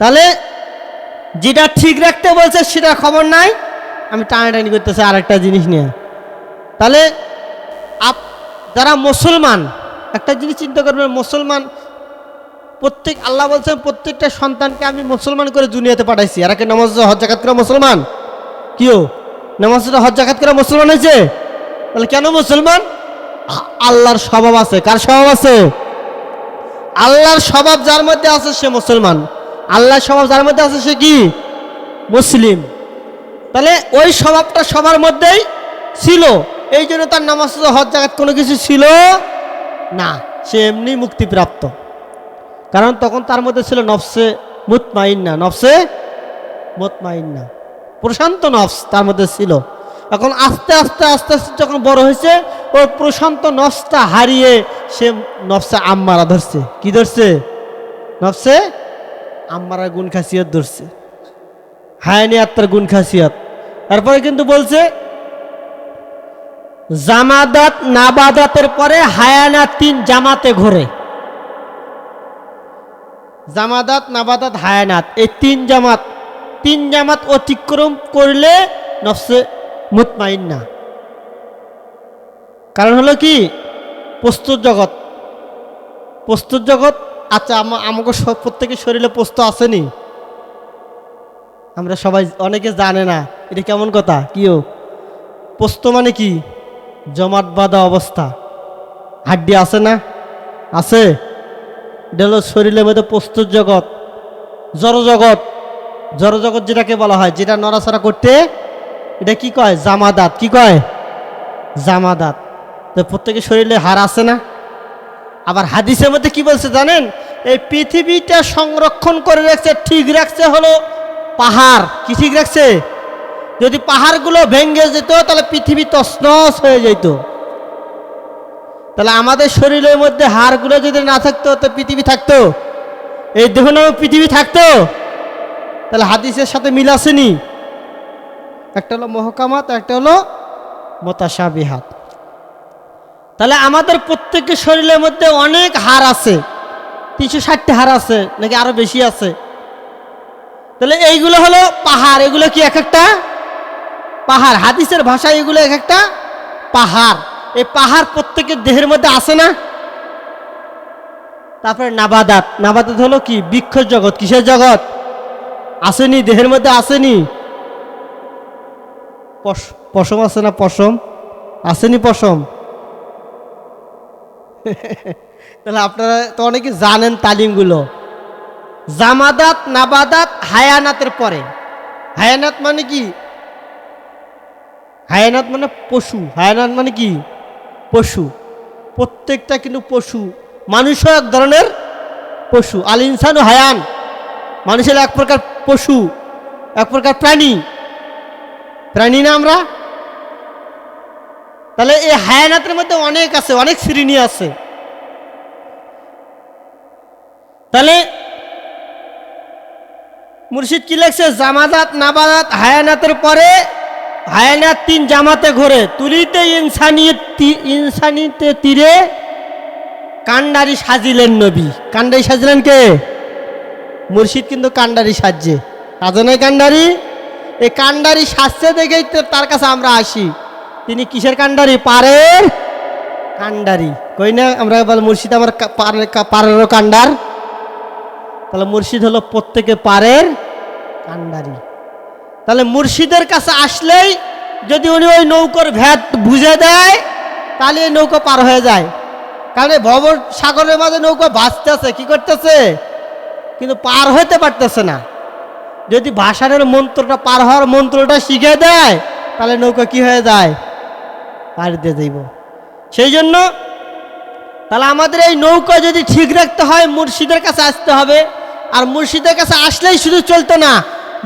তাহলে যেটা ঠিক রাখতে বলছে সেটা খবর নাই। আমি টানাটানি করতেছি আরেকটা জিনিস নিয়ে। তাহলে আপ, যারা মুসলমান, একটা জিনিস চিন্তা করবেন, মুসলমান প্রত্যেক, আল্লাহ বলছেন প্রত্যেকটা সন্তানকে আমি মুসলমান করে দুনিয়াতে পাঠাইছি। আর একে নামাজ, হজ, জাকাত করা মুসলমান? কিও? নামাজ হজ, জাকাত করা মুসলমান হয়েছে? তাহলে কেন মুসলমান? আল্লাহর স্বভাব আছে। কার স্বভাব আছে? আল্লাহর স্বভাব যার মধ্যে আছে সে মুসলমান। আল্লাহর স্বভাব যার মধ্যে আছে সে কি? মুসলিম। তাহলে ওই স্বভাবটা সবার মধ্যেই ছিল। এই জন্য তার নামাজ, হজ জাগাত কোনো কিছু ছিল না। সে এমনি মুক্তিপ্রাপ্ত। কারণ তখন তার মধ্যে ছিল নফসে মুতমাইন্না। নফসে মুতমাইন্না। প্রশান্ত নফস তার মধ্যে ছিল। এখন আস্তে আস্তে আস্তে আস্তে যখন বড় হয়েছে ওর প্রশান্ত নফসটা হারিয়ে সে নফসে আম্মারা ধরছে। কি ধরছে? নফসে আম্মারা গুণ খাসিয়ত ধরছে। হায়ানি আত্মার গুণ খাসিয়াত। তারপরে কিন্তু বলছে, জামাদাত নাবাদাতের পরে হায়ানা তিন জামাতে ঘোরে। জামাদাত, নাবাদাত, হায়ানাত, এই তিন জামাত। তিন জামাত অতিক্রম করলে নফসে মুতমাইন না। কারণ হলো কি? প্রস্তুত জগৎ। প্রস্তুত জগৎ আচ্ছা আমা- আমাকে প্রত্যেকের শরীরে পোস্ত আসেনি? আমরা সবাই, অনেকে জানে না, এটা কেমন কথা? কিও পোস্ত মানে কি? জমাট বাঁধা অবস্থা। হাড্ডি আছে না? আছে? এটা হলো শরীরের মধ্যে প্রস্তুত জগৎ। জড়জগৎ জড়জগৎ যেটাকে বলা হয়, যেটা নড়াচড়া করতে, এটা কি কয়? জামাদাত। কি কয়? জামাদাত। তো প্রত্যেকের শরীরে হাড় আছে না? আবার হাদিসের মধ্যে কি বলছে জানেন? এই পৃথিবীটা সংরক্ষণ করে রাখছে, ঠিক রাখছে হলো পাহাড়। কি ঠিক রাখছে? যদি পাহাড়গুলো ভেঙে যেত, তাহলে পৃথিবী তছনছ হয়ে যেত। তাহলে আমাদের শরীরের মধ্যে হাড়গুলো যদি না থাকতো, তো পৃথিবী থাকতো? এই দেহ নামক পৃথিবী থাকতো? তাহলে হাদিসের সাথে মিল আসেনি একটা হলো মহকামাত, একটা হলো মোতাসাবিহাত তাহলে আমাদের প্রত্যেকের শরীরের মধ্যে অনেক হার আছে। তিনশো ষাটটি হার আছে, নাকি আরও বেশি আছে? তাহলে এইগুলো হলো পাহাড়। এগুলো কি এক একটা? পাহাড়। হাদিসের ভাষায় এগুলো এক একটা পাহাড়। এই পাহাড় প্রত্যেকের দেহের মধ্যে আছে না? তারপরে নাবাদাত। নাবাদাত হলো কি? বৃক্ষ জগৎ। কিসের জগৎ? আসেনি, দেহের মধ্যে আসেনি। পশ- পশম আছে না পশম? আসেনি পশম? তাহলে আপনারা তো অনেকে জানেন তালিমগুলো। জামাদাত, নাবাদাত, হায়ানাতের পরে। হায়ানাত মানে কি? হায়ানাত মানে পশু। হায়ানাত মানে কি? পশু। প্রত্যেকটা কিন্তু পশু। মানুষও এক ধরনের পশু। আল ইনসানু হায়ান। মানুষের এক প্রকার পশু, এক প্রকার প্রাণী। প্রাণী না আমরা? তাহলে এই হায়ানাতের মধ্যে অনেক আছে, অনেক শ্রেণি আছে। তাহলে মুর্শিদ কি লেখছে? জামাজাত নাবাদাত হায়ানাতের পরে হায়ানাত তিন জামাতে ঘোরে। তুলিতে ইনসানিয়ত তি- ইনসানিতে তীরে কান্ডারি সাজিলেন নবী। কান্ডারি সাজিলেন কে? মুর্শিদ কিন্তু কান্ডারি সাজছে। সাজে নাই কান্ডারি এই কান্ডারি সাজছে দেখেই তার কাছে আমরা আসি। তিনি কিসের কান্ডারি পারের কান্ডারি কই না, আমরা বল মুর্শিদ আমার পারের পারেরও কান্ডার তাহলে মুর্শিদ হলো প্রত্যেকে পারের কান্ডারি তাহলে মুর্শিদের কাছে আসলেই যদি উনি ওই নৌকোর ভ্যাট বুঝে দেয়, তাহলে এই নৌকো পার হয়ে যায়। কারণ ভব সাগরের মাঝে নৌকো ভাসতেছে, কি করতেছে? কিন্তু পার হইতে পারতেছে না। যদি ভাষানের মন্ত্রটা পার হওয়ার মন্ত্রটা শিখে দেয়, তাহলে নৌকা কি হয়ে যায়? দিয়ে যাইব। সেই জন্য তাহলে আমাদের এই নৌকা যদি ঠিক রাখতে হয়, মুর্শিদের কাছে আসতে হবে। আর মুর্শিদের কাছে আসলেই শুধু চলতো না,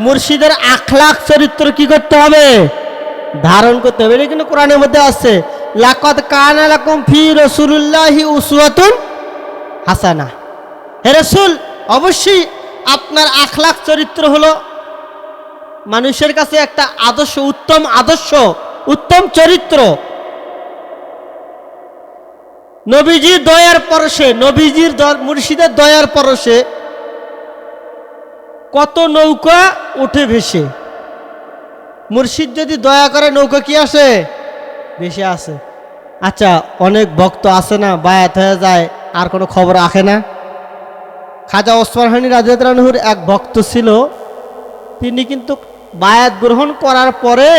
মুর্শিদের আখলাখ চরিত্র কি করতে হবে? ধারণ করতে হবে। এটা কিন্তু কোরআনের মধ্যে আছে। লাকত কান ফি রসুল্লাহি উসওয়াতুন হাসানা। হে রসুল, অবশ্যই আপনার আখলাখ চরিত্র হলো মানুষের কাছে একটা আদর্শ, উত্তম আদর্শ, উত্তম চরিত্র। নবীজির দয়ার পরশে, নবীজির মুর্শিদের দয়ার পরশে কত নৌকা উঠে ভেসে। মুর্শিদ যদি দয়া করে, নৌকা কি আসে? ভেসে আসে। আচ্ছা অনেক ভক্ত আছে না, বায়াত হয়ে যায়, আর কোনো খবর আসে না? খাজা ওসমান হানি রাজুর এক ভক্ত ছিল, তিনি কিন্তু বায়াত গ্রহণ করার পরে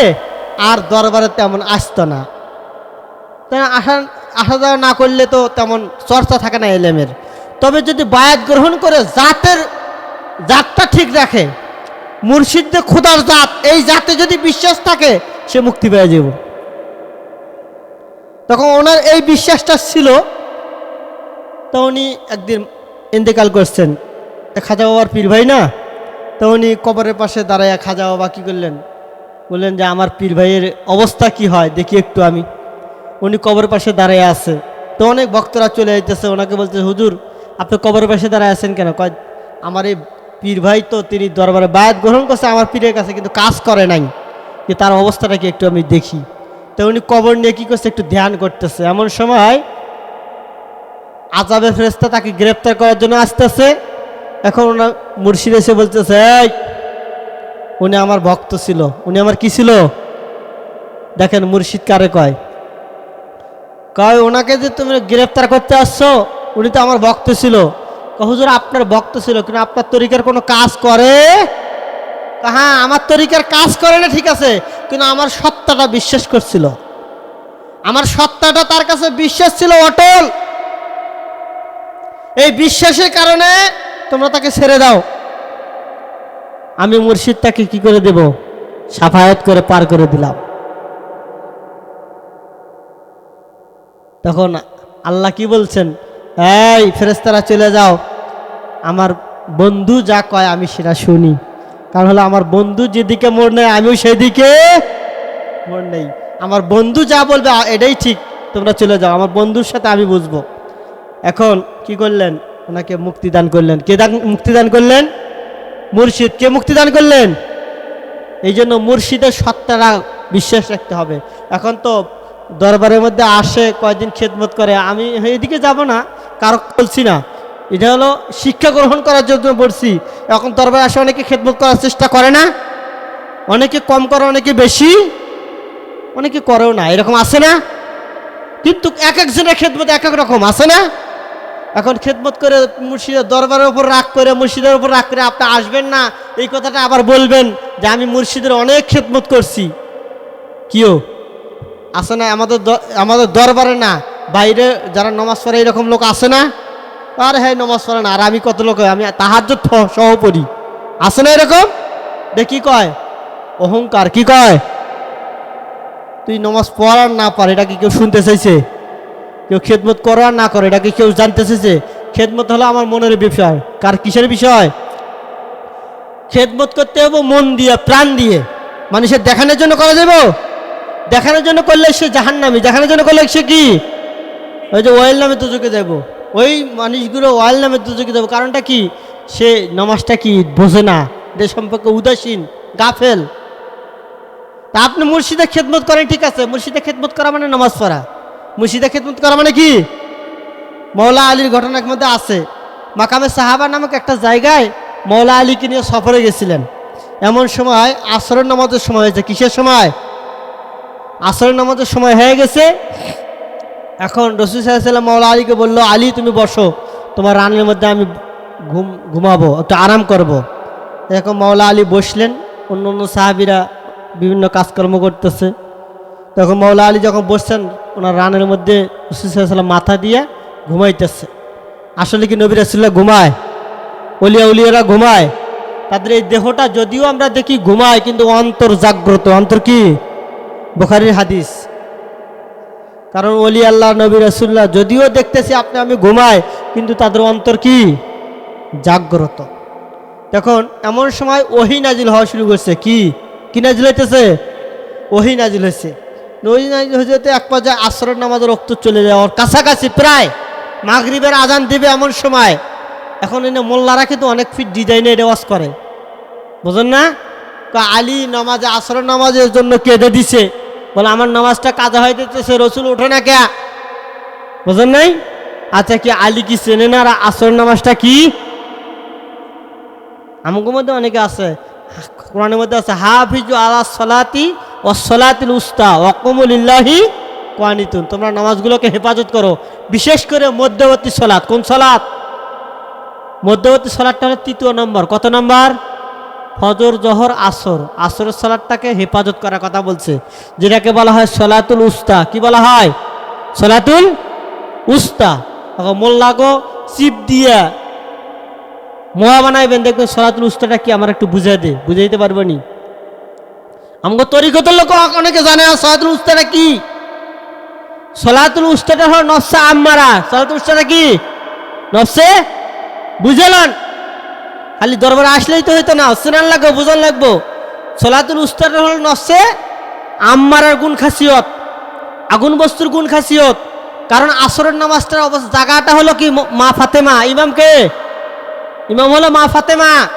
আর দরবারে তেমন আসতো না। তাই আসা আসা যাওয়া না করলে তো তেমন চর্চা থাকে না এলেমের। তবে যদি বায়াত গ্রহণ করে জাতের, জাতটা ঠিক রাখে, মুর্শিদদের খুদার জাত, এই জাতে যদি বিশ্বাস থাকে, সে মুক্তি পেয়ে যাব। তখন ওনার এই বিশ্বাসটা ছিল, তো উনি একদিন ইন্তেকাল করছেন। খাজা বাবার পীর ভাই না? তো উনি কবরের পাশে দাঁড়াইয়া খাজা বাবা কী করলেন? বললেন যে, আমার পীর ভাইয়ের অবস্থা কি হয়? দেখি একটু আমি। উনি কবর পাশে দাঁড়িয়ে আছে। তো অনেক ভক্তরা চলে যাইতেছে, ওনাকে বলছে হুজুর, আপনি কবর পাশে দাঁড়ায় আছেন কেন? কয়, আমার এই পীর ভাই তো তিনি দরবারে বায়াত গ্রহণ করছে, আমার পীরের কাছে কিন্তু কাজ করে নাই। যে তার অবস্থাটাকে একটু আমি দেখি। তো উনি কবর নিয়ে কী করছে, একটু ধ্যান করতেছে। এমন সময় আজাবের ফেরেস্তা তাকে গ্রেপ্তার করার জন্য আসতেছে। এখন ওনার মুর্শিদ এসে বলতেছে উনি আমার ভক্ত ছিল। উনি আমার কি ছিল? দেখেন মুর্শিদ কারে কয় কয়, ওনাকে যে তুমি গ্রেফতার করতে আসছো, উনি তো আমার ভক্ত ছিল। হুজুর, আপনার ভক্ত ছিল, কিন্তু আপনার তরিকার কোনো কাজ করে? হ্যাঁ আমার তরিকার কাজ করে না, ঠিক আছে, কিন্তু আমার সত্তাটা বিশ্বাস করছিল। আমার সত্তাটা তার কাছে বিশ্বাস ছিল অটল। এই বিশ্বাসের কারণে তোমরা তাকে ছেড়ে দাও। আমি মুর্শিদ তাকে কি করে দেব? সাফায়াত করে পার করে দিলাম। তখন আল্লাহ কি বলছেন? এই ফেরেস্তারা চলে যাও। আমার বন্ধু যা কয় আমি সেটা শুনি। কারণ হলো আমার বন্ধু যেদিকে মোড় নেয়, আমিও সেদিকে মোড় নেই। আমার বন্ধু যা বলবে এটাই ঠিক। তোমরা চলে যাও। আমার বন্ধুর সাথে আমি বুঝব। এখন কি করলেন? ওনাকে মুক্তিদান করলেন। কে দান, মুক্তিদান করলেন? মুর্শিদ। কে মুক্তিদান করলেন? এই জন্য মুর্শিদের সত্তারা বিশ্বাস রাখতে হবে। এখন তো দরবারের মধ্যে আসে কয়দিন খেদমত করে। আমি এদিকে যাব না, কারও বলছি না। এটা হলো শিক্ষা গ্রহণ করার জন্য বলছি, এখন দরবারে আসে অনেকে খেদমত করার চেষ্টা করে না। অনেকে কম করে, অনেকে বেশি। অনেকে করেও না, এরকম আছে না? কিন্তু এক একজনের খেদমত এক এক রকম আছে না? এখন খেদমত করে মুর্শিদের দরবারের উপর রাগ করে, মুর্শিদের উপর রাগ করে আপনি আসবেন না, এই কথাটা আবার বলবেন যে আমি মুর্শিদের অনেক খেদমত করছি। কিও? আছে না, আমাদের আমাদের দরবারে না, বাইরে যারা নমাজ পড়ে এরকম লোক আছে না? আর হ্যাঁ নমাজ পড়ে না, আর আমি কত লোক আমি তাহার সহ পড়ি। আছে না এরকম? দেখি কয়? অহংকার, কি কয়? তুই নমাজ পড়ার না পার এটা কি কেউ শুনতে চাইছে? কেউ খেদমত করো আর না করো, এটা কি কেউ জানতে চাইছে? খেদমত হলো আমার মনের বিষয়। কার কিসের বিষয়? খেদমত করতে হবে মন দিয়ে, প্রাণ দিয়ে। মানুষের দেখানোর জন্য করা যাব দেখানোর জন্য করলে সে জাহান নামি দেখানোর জন্য করলে সে কি? ওই যে ওয়েল নামে দুজকে যাব ওই মানুষগুলো ওয়াইল নামে দুজকে যাব কারণটা কি? সে নামাজটা কি বোঝে না? এদের সম্পর্কে উদাসীন, গাফেল। তা আপনি মুর্শিদে খেদমত করেন, ঠিক আছে। মুর্শিদে খেদমত করা মানে নামাজ পড়া। মুর্শিদে খেদমত করা মানে কি? মৌলা আলীর ঘটনার মধ্যে আছে। মাকামে সাহাবা নামক একটা জায়গায় মৌলা আলীকে নিয়ে সফরে গেছিলেন। এমন সময় আসরের নামাজের সময় হয়েছে। কিসের সময়? আসরের নামাজের সময় হয়ে গেছে। এখন রসুল সাল্লাম মৌলা আলীকে বলল, আলী, তুমি বসো। তোমার রানের মধ্যে আমি ঘুম, ঘুমাবো, একটু আরাম করব। এরকম মৌলা আলী বসলেন। অন্য অন্য সাহাবিরা বিভিন্ন কাজকর্ম করতেছে। তখন মৌলা আলী যখন বসছেন, ওনার রানের মধ্যে রসুল সাল্লাম মাথা দিয়ে ঘুমাইতেছে। আসলে কি নবী রাসুল্লাহ ঘুমায়? অলিয়া, উলিয়ারা ঘুমায়? তাদের এই দেহটা যদিও আমরা দেখি ঘুমায়, কিন্তু অন্তর জাগ্রত। অন্তর কি? বোখারির হাদিস। কারণ অলি আল্লাহ, নবী রসুল্লাহ যদিও দেখতেছি আপনি, আমি ঘুমাই, কিন্তু তাদের অন্তর কি? জাগ্রত। তখন এমন সময় ওহি নাজিল হওয়া শুরু করছে। কি? কি নাজিল হইতেছে? ওহি নাজিল হয়েছে ওহি নাজিল হয়েছে এক পর্যায়ে আসরের নামাজের রক্ত চলে যাওয়ার কাছাকাছি প্রায় মাগরিবের আজান দিবে এমন সময়। এখন এনে মোল্লারা কিন্তু অনেক ফিট ডিজাইনে রেওয়াজ করে। বুঝলেন না? আলী নামাজে, আসরের নামাজের জন্য কেঁদে দিছে। বলে, আমার নামাজটা কাজা হয়ে যেতেছে রসুল ওঠে না কে? বুঝলেন নাই? আচ্ছা কি আলী কি চেনে না আর আসর নামাজটা কি? আমাদের মধ্যে অনেকে আছে, কোরআনের মধ্যে আছে, হাফিজু আলা সলাতি ও সলাতিল উস্তা ওকমুলিল্লাহি কোয়ানিতুন। তোমরা নামাজগুলোকে হেফাজত করো। বিশেষ করে মধ্যবর্তী সলাৎ, কোন সলাৎ? মধ্যবর্তী সলাৎটা হলো তৃতীয় নম্বর। কত নম্বর? ফজর, জহর, আসর। আসরের সলাৎটাকে হেফাজত করার কথা বলছে। যেটাকে বলা হয় সলাতুল উস্তা। কি বলা হয়? সলাতুল উস্তা। মোল্লাগো চিপ দিয়া মোয়া বানাইবেন। দেখবেন সলাতুল উস্তাটা কি? আমার একটু বুঝাই দে। বুঝাইতে পারব নি? আমাকে তরিকতের লোক অনেকে জানে না সলাতুল উস্তাটা কি? সলাতুল উস্তাটা হলো নফসা আম্মারা। সলাতুল উস্তাটা কি? নফসে বুঝেলেন খালি দরবারে আসলেই তো হইতো না সিনান লাগবো, বুঝান লাগবো। সলাতুল উস্তাটা হলো নফসে আম্মারার গুণ খাসিয়ত, আগুন বস্তুর গুণ খাসিয়ত। কারণ আসরের নামাজটার অবস্থা জায়গাটা হলো কি, ম- মা ফাতেমা। ইমামকে ইমাম হলো মা ফাতেমা।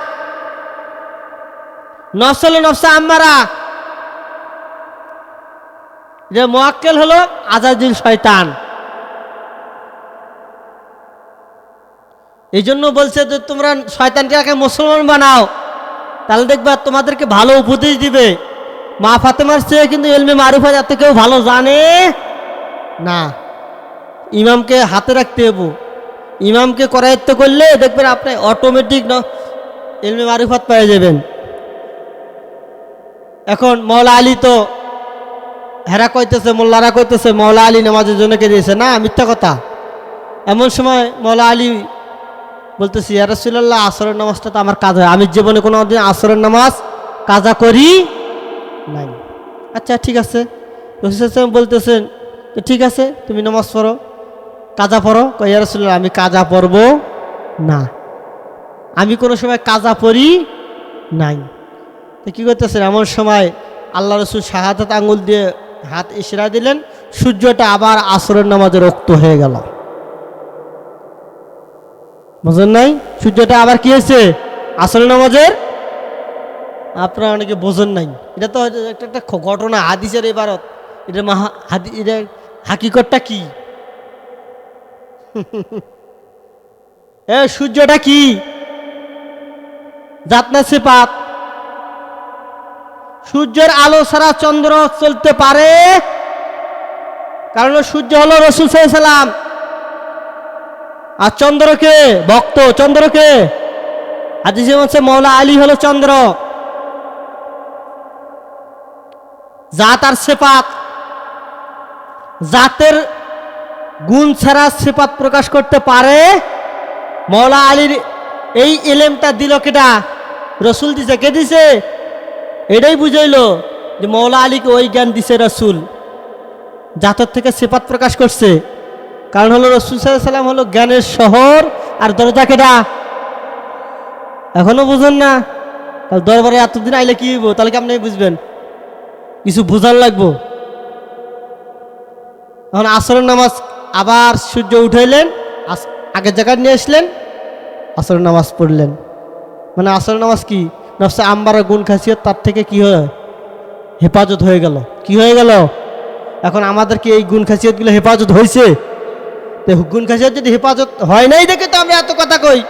নফস হলো নফসা আম্মারা। যে মোয়াক্কেল হলো আজাদিল শয়তান। এই জন্য বলছে যে তোমরা শয়তানটাকে মুসলমান বানাও। তাহলে দেখবা তোমাদেরকে ভালো উপদেশ দিবে। মা ফাতেমার চেয়ে কিন্তু এলমে মারুফা যাতে কেউ ভালো জানে? না। ইমামকে হাতে রাখতে হব। ইমামকে করায়ত্ত করলে দেখবেন আপনি অটোমেটিক এলমে মারুফাত পেয়ে যাবেন। এখন মৌলা আলী তো হেরা কইতেছে, মোল্লারা কইতেছে মৌলা আলী নামাজের জন্য কে দিয়েছে? না, মিথ্যা কথা। এমন সময় মৌলা আলী বলতেছি ইয়ারসুল্লাহ আসরের নামাজটা তো আমার কাজ হয়। আমি জীবনে কোনো দিন আসরের নামাজ কাজা করি নাই। আচ্ছা ঠিক আছে। রসুল সাল্লাম বলতেছেন যে ঠিক আছে, তুমি নামাজ পড়ো, কাজা পড়ো। ইয়ারসুল্লাহ আমি কাজা পড়ব না। আমি কোনো সময় কাজা পড়ি নাই। তো কী করতেছেন? এমন সময় আল্লাহ রসুল শাহাদাত আঙুল দিয়ে হাত ইশরা দিলেন, সূর্যটা আবার আসরের নামাজে রক্ত হয়ে গেল। বুঝলেন নাই? সূর্যটা আবার কি হয়েছে? আসরের নামাজের? আপনারা অনেকে বোঝেন নাই। এটা তো একটা একটা ঘটনা, হাদিসের এবারত এটা মাহা হাদি এটা হাকিকতটা কি? এ, সূর্যটা কি? জাতনা সেপাত সূর্যের আলো ছাড়া চন্দ্র চলতে পারে? কারণ সূর্য হলো রসুল সাল্লাম আর চন্দ্রকে ভক্ত চন্দ্রকে হাদিসে হচ্ছে মৌলা আলী হলো চন্দ্র। জাত আর সেপাত জাতের গুণ ছাড়া সেপাত প্রকাশ করতে পারে? মৌলা আলীর এই এলেমটা দিল কেটা? রসুল দিছে। কে দিছে? এটাই বুঝাইলো যে মৌলা আলীকে ওই জ্ঞান দিছে রসুল। জাতর থেকে সেপাত প্রকাশ করছে। কারণ হলো রসুল সাল্লাম হলো জ্ঞানের শহর, আর দরজা কেটা এখনও বুঝেন না? তাহলে দরবারে এতদিন আইলে কি হইব? তাহলে আপনি বুঝবেন? কিছু বোঝার লাগবো? এখন আসরের নামাজ আবার সূর্য উঠাইলেন আগের জায়গায় নিয়ে আসলেন, আসরের নামাজ পড়লেন। মানে আসরের নামাজ কি? নফসে আম্বারা গুণ খাসিয়ত, তার থেকে কি হয়? হেফাজত হয়ে গেল। কি হয়ে গেল? এখন আমাদের কি এই গুণ খাসিয়তগুলো হেফাজত হয়েছে তো গুণ খাসিয়ত যদি হেফাজত হয় নাই দেখে তো আমি এত কথা কই।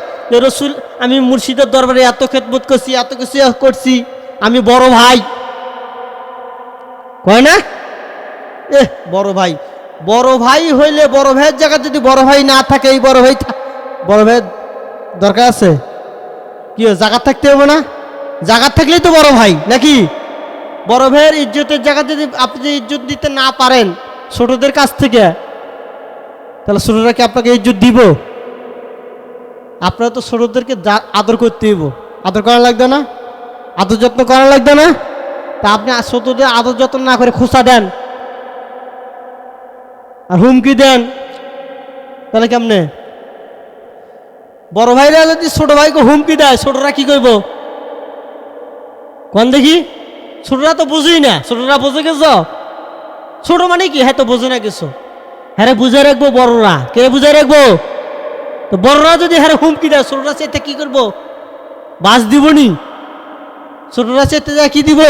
রসুল, আমি মুর্শিদের দরবারে এত খেদমত করছি, এত কিছু করছি, আমি বড় ভাই। কয় না? এ বড় ভাই। বড় ভাই হইলে বড় ভাইয়ের জায়গা যদি বড় ভাই না থাকে, এই বড় ভাই বড় ভাইয়ের দরকার আছে? কি জায়গা থাকতে হবে না? জায়গা থাকলেই তো বড় ভাই, নাকি? বড় ভাইয়ের ইজ্জতের জায়গা যদি আপনি ইজ্জত দিতে না পারেন, ছোটদের কাছ থেকে তাহলে ছোটরা কি আপনাকে ইজ্জত দিব? আপনারা তো ছোটদেরকে আদর করতে হইব। আদর করা লাগবে না? আদর যত্ন করা লাগবে না? তা আপনি ছোটদের আদর যত্ন না করে খোসা দেন। আর হুমকি দেন। তাহলে কেমনে? বড় ভাইরা যদি ছোট ভাইকে হুমকি দেয়, ছোটরা কি করব কোন দেখি? ছোটরা তো বুঝেই না। ছোটরা বুঝে গেছ? ছোট মানে কি? হ্যাঁ তো বুঝে না কিছু। হ্যাঁ বুঝে রাখব বড়রা। কে বুঝে রাখব? তো বড়রা যদি হ্যাঁ হুমকি দেয়, ছোটরা চেতে কি করব? বাস দিবনি? ছোটরা চেতে যা কি দিব?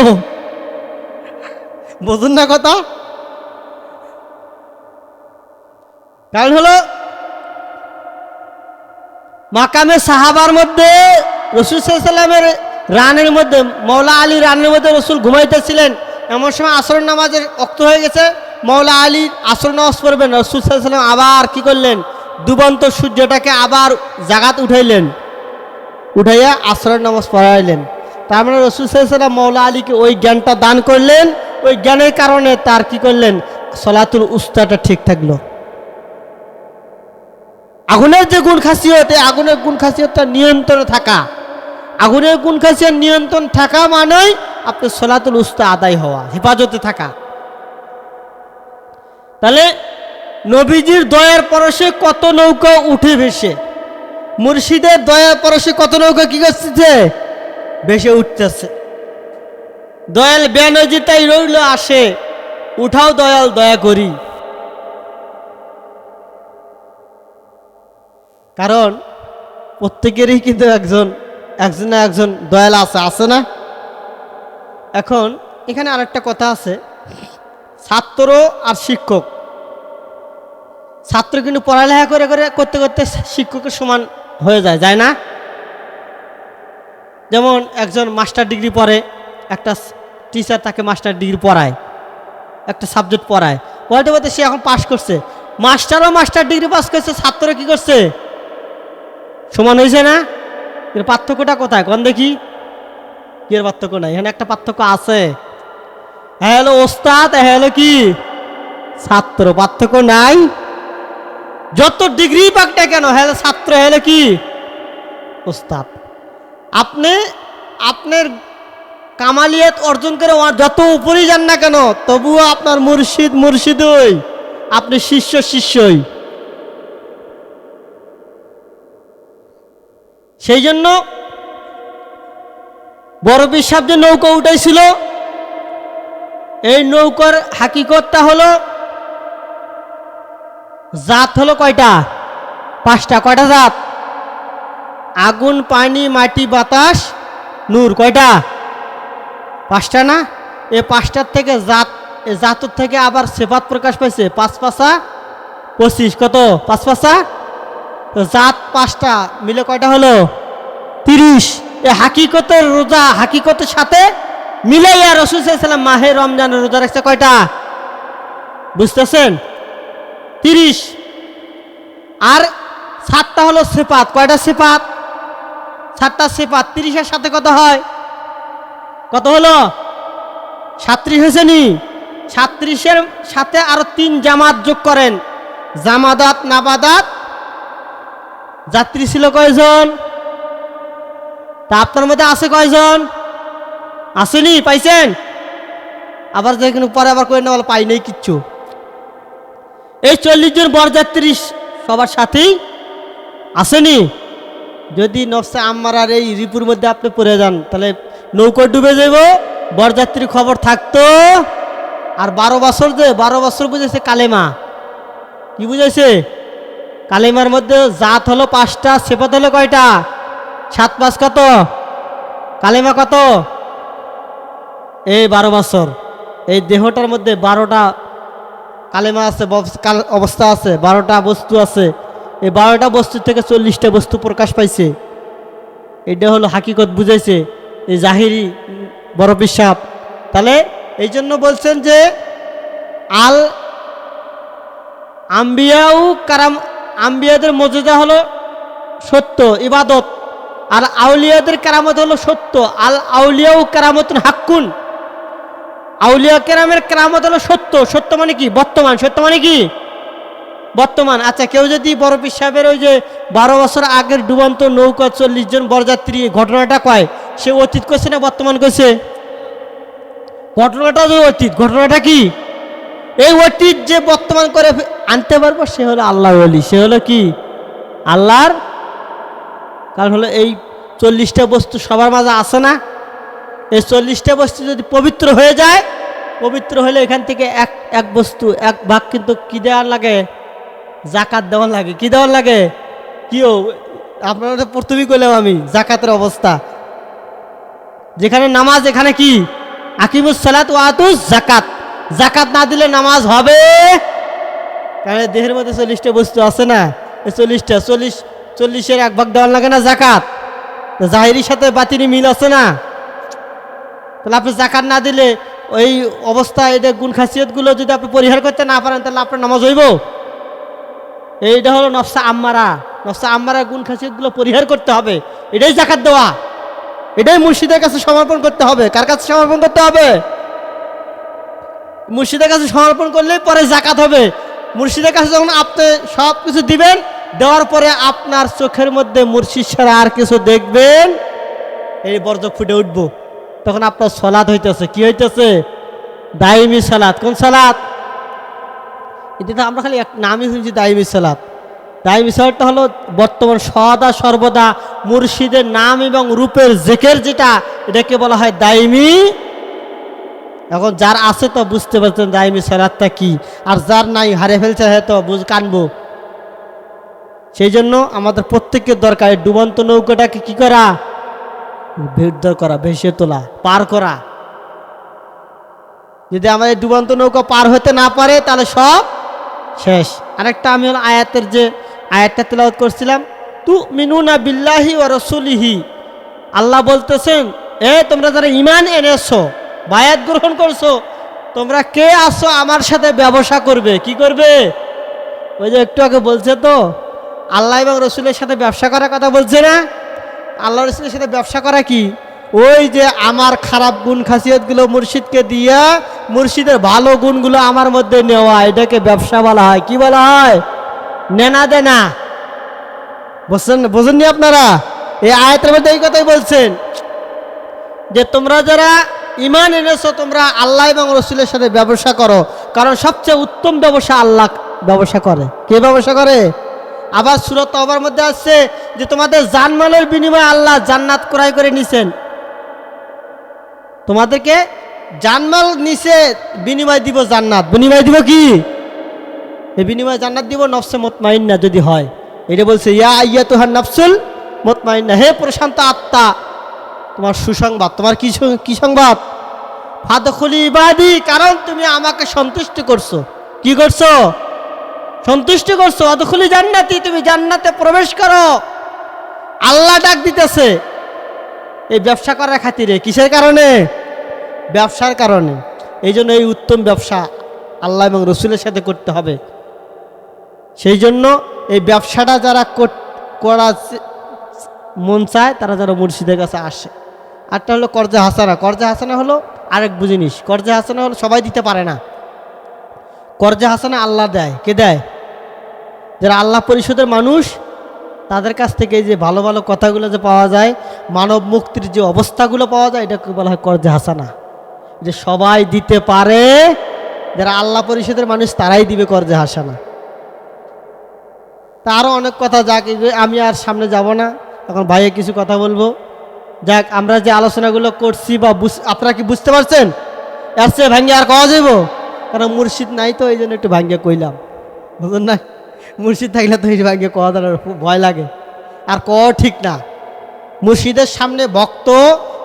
বুঝুন না কথা? কারণ হলো, মাকামে সাহাবার মধ্যে, রসুল সাল্লামের রানের মধ্যে মৌলা আলী রানের মধ্যে রসুল ঘুমাইতেছিলেন। এমন সময় আসর নামাজের অক্ত হয়ে গেছে। মৌলা আলী আসর নামাজ পড়বেন, রসুল সাল্লাম আবার কি করলেন? দুবন্ত সূর্যটাকে আবার জাগাত উঠাইলেন, উঠাইয়া আসরের নামাজ পড়াইলেন। তার মানে রসুল সাল্লাম মৌলা আলীকে ওই জ্ঞানটা দান করলেন, ওই জ্ঞানের কারণে তার কি করলেন? সলাতুল উস্তাটা ঠিক থাকল। আগুনের যে গুণ খাসিয়ত, এই আগুনের গুণ খাসিয়তটা নিয়ন্ত্রণে থাকা। আগুনের গুণ খাসিয়ত নিয়ন্ত্রণ থাকা মানেই আপনার সলাতুল উস্তা আদায় হওয়া, হেফাজতে থাকা। তাহলে নবীজির দয়ার পরশে কত নৌকা উঠে ভেসে? মুর্শিদের দয়ার পরশে কত নৌকা কি করতেছে? ভেসে উঠতেছে। দয়াল ব্যানার্জি ব্যানজিটাই রইল, আসে, উঠাও দয়াল, দয়া করি। কারণ প্রত্যেকেরই কিন্তু একজন একজন একজন দয়াল আছে আছে না? এখন এখানে আরেকটা কথা আছে। ছাত্র আর শিক্ষক। ছাত্র কিন্তু পড়ালেখা করে করে করতে করতে শিক্ষকের সমান হয়ে যায় যায় না? যেমন একজন মাস্টার ডিগ্রি পড়ে, একটা টিচার তাকে মাস্টার ডিগ্রি পড়ায়, একটা সাবজেক্ট পড়ায়। পড়াতে পড়তে সে এখন পাশ করছে। মাস্টারও মাস্টার ডিগ্রি পাস করছে ছাত্র কি করছে? সমান হয়েছে না? এর পার্থক্যটা কোথায়? কোন দেখি? কি পার্থক্য নাই। এখানে একটা পার্থক্য আছে। হ্যাঁ হলো ওস্তাদ হ্যাঁ হলো কি? ছাত্র পার্থক্য নাই। যত ডিগ্রি পাকটা কেন হ্যাঁ ছাত্র, হলো কি? ওস্তাদ, আপনি, আপনার কামালিয়াত অর্জন করে যত উপরেই যান না কেন, তবুও আপনার মুর্শিদ মুর্শিদই আপনি শিষ্য, শিষ্যই। সেই জন্য বড় বিশ্বাব যে নৌকা উঠাইছিল এই নৌকার হাকিকতটা হলো, জাত হলো কয়টা? পাঁচটা। কয়টা জাত? আগুন, পানি, মাটি, বাতাস, নূর। কয়টা? পাঁচটা না? এ পাঁচটার থেকে জাত জাতর থেকে আবার সেপাত প্রকাশ পাইছে। পাঁচ পাঁচা, পঁচিশ। কত? পাঁচ পাঁচা? তো জাত পাঁচটা মিলে কয়টা হলো? তিরিশ। এ হাকিকতের রোজা হাকিকতের সাথে মিলাইয়া রসুল সাল্লাম মাহে রমজানের রোজা রাখছে কয়টা? বুঝতেছেন? তিরিশ। আর সাতটা হলো সেপাত কয়টা সেপাত সাতটা সেপাত তিরিশের সাথে কত হয়? কত হলো? সাত্রিশ হয়েছে নি? সাত্রিশের সাথে আরও তিন জামাত যোগ করেন। জামাদাত, নাবাদাত। যাত্রী ছিল কয়জন? তা আপনার মধ্যে আছে কয়জন? আসেনি, পাইছেন? আবার দেখুন পরে আবার কই না পাই নাই কিচ্ছু। এই চল্লিশ জন বরযাত্রী সবার সাথেই আসেনি। যদি নকশা আমার আর এই রিপুর মধ্যে আপনি পড়ে যান, তাহলে নৌকো ডুবে যাব, বরযাত্রী খবর থাকতো। আর বারো বছর যে, বারো বছর বুঝেছে কালেমা। কি বুঝেছে? কালেমার মধ্যে জাত হলো পাঁচটা, সেপত হলো কয়টা? সাত পাঁচ কত? কালেমা কত? এই বারো বছর। এই দেহটার মধ্যে বারোটা কালেমা আছে অবস্থা আছে, বারোটা বস্তু আছে। এই বারোটা বস্তু থেকে চল্লিশটা বস্তু প্রকাশ পাইছে। এটা হলো হাকিকত বুঝাইছে, এই জাহিরি বড় বিশ্বাপ তাহলে এই জন্য বলছেন যে আল আম্বিয়াউ কারাম, আম্বিয়াদের মর্যাদা হলো সত্য, ইবাদত। আর আউলিয়াদের কারামত হলো সত্য। আল আউলিয়াউ কারামত হাক্কুন। আউলিয়া কেরামের কেরামত হলো সত্য। সত্য মানে কি? বর্তমান। সত্য মানে কি? বর্তমান। আচ্ছা কেউ যদি বড় সাহেবের ওই যে বারো বছর আগের ডুবন্ত নৌকা চল্লিশ জন বরযাত্রী ঘটনাটা কয়? সে অতীত করছে না বর্তমান করছে ঘটনাটা যে অতীত, ঘটনাটা কি? এই অতীত যে বর্তমান করে আনতে পারব, সে হলো আল্লাহ বলি সে হলো কি? আল্লাহর? কারণ হলো এই চল্লিশটা বস্তু সবার মাঝে আসে না? এই চল্লিশটা বস্তু যদি পবিত্র হয়ে যায়, পবিত্র হলে এখান থেকে এক এক বস্তু, এক ভাগ কিন্তু কি দেওয়ার লাগে? জাকাত দেওয়ার লাগে। কি দেওয়ার লাগে? কিও? আপনারা প্রথমেই করলাম আমি, জাকাতের অবস্থা। যেখানে নামাজ, এখানে কি? আকিমুস সালাত ওয়াতুস জাকাত। জাকাত না দিলে নামাজ হবে? কারণ দেহের মধ্যে চল্লিশটা বস্তু আছে না? এই চল্লিশটা, চল্লিশ, চল্লিশের এক ভাগ দেওয়ার লাগে না জাকাত। জাহিরির সাথে বাতিনি মিল আছে না? তাহলে আপনি জাকাত না দিলে ওই অবস্থায় এটা গুণ খাসিয়তগুলো যদি আপনি পরিহার করতে না পারেন, তাহলে আপনার নামাজ হইব। এইটা হলো নফসা আম্মারা। নফসা আম্মারা গুণ খাসিয়তগুলো পরিহার করতে হবে। এটাই জাকাত দেওয়া। এটাই মুর্শিদের কাছে সমর্পণ করতে হবে। কার কাছে সমর্পণ করতে হবে? মুর্শিদের কাছে সমর্পণ করলেই পরে জাকাত হবে। মুর্শিদের কাছে যখন আপনি সব কিছু দিবেন, দেওয়ার পরে আপনার চোখের মধ্যে মুর্শিদ ছাড়া আর কিছু দেখবেন, এই বর্জক ফুটে উঠবো। তখন আপনার সলাদ হইতেছে। কি হইতেছে? দাইমি সালাদ। কোন সালাদ? এটা আমরা খালি এক নামই শুনছি দাইমি সালাদ। দাইমি সালাদটা হলো বর্তমান সদা সর্বদা মুর্শিদের নাম এবং রূপের জেকের যেটা, এটাকে বলা হয় দাইমি। এখন যার আছে তো বুঝতে পারছেন দাইমি সালাদটা কি। আর যার নাই, হারে ফেলছে হয়তো বুঝ কানবো। সেই জন্য আমাদের প্রত্যেকের দরকার ডুবন্ত নৌকাটাকে কি করা? ভিড় করা, ভেসে তোলা, পার করা। যদি আমাদের ডুবন্ত নৌকা পার হতে না পারে, তাহলে সব শেষ। আরেকটা আমি আয়াতের যে আয়াতটা তেলাওয়াত করছিলাম তু মিনুনা বিল্লাহি ও রসুলিহি। আল্লাহ বলতেছেন, এ, তোমরা যারা ইমান এনেছো, বায়াত গ্রহণ করছ, তোমরা কে আসো আমার সাথে ব্যবসা করবে, কি করবে? ওই যে একটু আগে বলছে তো, আল্লাহ এবং রসুলের সাথে ব্যবসা করার কথা বলছে না? আল্লাহ রসুলের সাথে ব্যবসা করা কি? ওই যে আমার খারাপ গুণ, খাসিয়তগুলো মুর্শিদকে দিয়া মুর্শিদের ভালো গুণগুলো আমার মধ্যে নেওয়া, এটাকে ব্যবসা বলা হয়। কি বলা হয়? নেনা দেনা। বুঝছেন বোঝেননি আপনারা? এই আয়তের মধ্যে এই কথাই বলছেন যে তোমরা যারা ইমান এনেছো, তোমরা আল্লাহ এবং রসুলের সাথে ব্যবসা করো। কারণ সবচেয়ে উত্তম ব্যবসা আল্লাহ ব্যবসা করে। কে ব্যবসা করে? আবার সুরত অবার মধ্যে আসছে যে তোমাদের জানমালের বিনিময়ে আল্লাহ জান্নাত ক্রয় করে নিছেন। তোমাদেরকে জানমাল নিচে বিনিময় দিব জান্নাত। বিনিময় দিব কি? এই বিনিময় জান্নাত দিব নফসে মতমাইন্না যদি হয়। এটা বলছে, ইয়া ইয়া তোহার নফসুল মতমাইন্না হে প্রশান্ত আত্মা, তোমার সুসংবাদ, তোমার কি কি সংবাদ? ফাদখলি ইবাদি, কারণ তুমি আমাকে সন্তুষ্ট করছ। কি করছ? সন্তুষ্ট করছ? অদখলি জান্নাতি, তুমি জান্নাতে প্রবেশ করো। আল্লাহ ডাক দিতেছে, এই ব্যবসা করার খাতিরে, কিসের কারণে? ব্যবসার কারণে। এই জন্য এই উত্তম ব্যবসা আল্লাহ এবং রসুলের সাথে করতে হবে। সেই জন্য এই ব্যবসাটা যারা করা মন চায়, তারা যারা মুর্শিদের কাছে আসে। আরটা হলো কর্জা হাসানা। কর্জা হাসানা হলো আরেক জিনিস। কর্জা হাসানা হলো সবাই দিতে পারে না। কর্জা হাসানা আল্লাহ দেয়। কে দেয়? যারা আল্লাহ পরিষদের মানুষ, তাদের কাছ থেকে যে ভালো ভালো কথাগুলো যে পাওয়া যায়, মানব মুক্তির যে অবস্থাগুলো পাওয়া যায়, এটাকে বলা হয় কর্জা হাসানা। যে সবাই দিতে পারে, যারা আল্লাহ পরিষদের মানুষ, তারাই দিবে কর্জা হাসানা। তা আরও অনেক কথা যাক আমি আর সামনে যাব না। এখন ভাইয়ে কিছু কথা বলব। যাক, আমরা যে আলোচনাগুলো করছি বা আপনারা কি বুঝতে পারছেন? এর ভাঙ্গে আর কওয়া যাইব? কারণ মুর্শিদ নাই তো এই জন্য একটু ভাঙ্গে কইলাম। বুঝলেন না? মুর্শিদ থাকলে তো এই ভাঙ্গে কওয়া দাঁড়ার ভয় লাগে। আর ক ঠিক না। মুর্শিদের সামনে ভক্ত,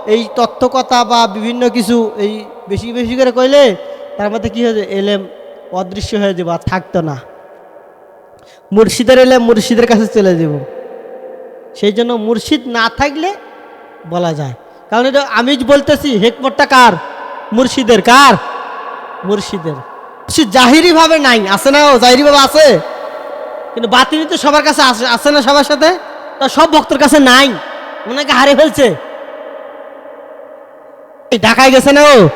এই তথ্যকথা বা বিভিন্ন কিছু এই বেশি বেশি করে কইলে তার মধ্যে কী হয়ে যায়? এলেম অদৃশ্য হয়ে যাব আর থাকতো না। মুর্শিদের এলে মুর্শিদের কাছে চলে যাব। সেই জন্য মুর্শিদ না থাকলে বলা যায়। কারণ এটা আমি বলতেছি, হেকমতটা কার? মুর্শিদের কার? মুর্শিদের। মুর্শিদ জাহিরিভাবে নাই, আছে না ও? জাহিরিভাবে আছে? কিন্তু বাতিনি তো সবার কাছে আছে না সবার সাথে? তা সব ভক্তর কাছে নাই। ওনাকে হারে ফেলছে। ঢাকায় গেছে না ও?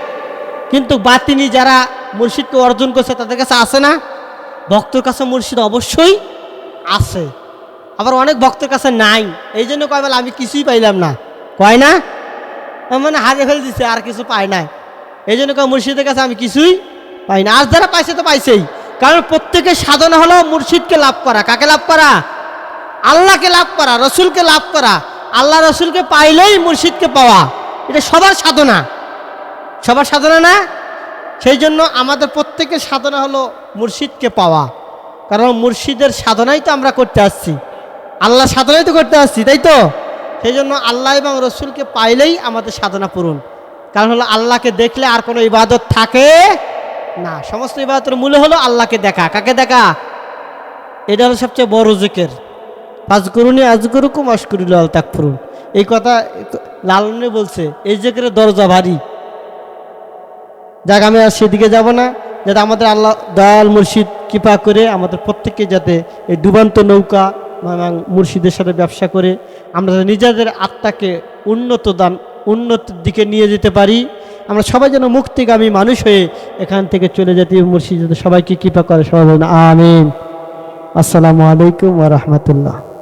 কিন্তু বাতিনি যারা মুর্শিদকে অর্জন করছে তাদের কাছে আছে না? ভক্তর কাছে মুর্শিদ অবশ্যই আছে। আবার অনেক ভক্তের কাছে নাই। এই জন্য কয় বলে আমি কিছুই পাইলাম না। কয় না? মানে হারে ফেলে দিছে আর কিছু পায় নাই। এই জন্য মুর্শিদের কাছে আমি কিছুই পাই না। আর যারা পাইছে তো পাইছেই। কারণ প্রত্যেকের সাধনা হলো মুর্শিদকে লাভ করা। কাকে লাভ করা? আল্লাহকে লাভ করা, রসুলকে লাভ করা। আল্লাহ রসুলকে পাইলেই মুর্শিদকে পাওয়া। এটা সবার সাধনা। সবার সাধনা না? সেই জন্য আমাদের প্রত্যেকের সাধনা হলো মুর্শিদকে পাওয়া। কারণ মুর্শিদের সাধনাই তো আমরা করতে আসছি। আল্লাহ সাধনাই তো করতে আসছি, তাই তো? সেই জন্য আল্লাহ এবং রসুলকে পাইলেই আমাদের সাধনা পূরণ। কারণ হলো আল্লাহকে দেখলে আর কোনো ইবাদত থাকে না। সমস্ত ইবাদতের মূলে হলো আল্লাহকে দেখা। কাকে দেখা? এটা হলো সবচেয়ে বড় জিকের। ফাজগুরুনি আজগুরুকুম অস্করুল তাকফুরুন। এই কথা লালনে বলছে, এই যে দরজা ভারী। যাক, আমি আর সেদিকে যাব না। যাতে আমাদের আল্লাহ দয়াল মুর্শিদ কৃপা করে আমাদের প্রত্যেককে যাতে এই ডুবান্ত নৌকা মুর্শিদের সাথে ব্যবসা করে আমরা নিজেদের আত্মাকে উন্নত দান উন্নতির দিকে নিয়ে যেতে পারি। আমরা সবাই যেন মুক্তিগামী মানুষ হয়ে এখান থেকে চলে যেতে মুর্শিদ সবাইকে কৃপা করে সবাই আমিন। আসসালামু আলাইকুম রাহমাতুল্লাহ।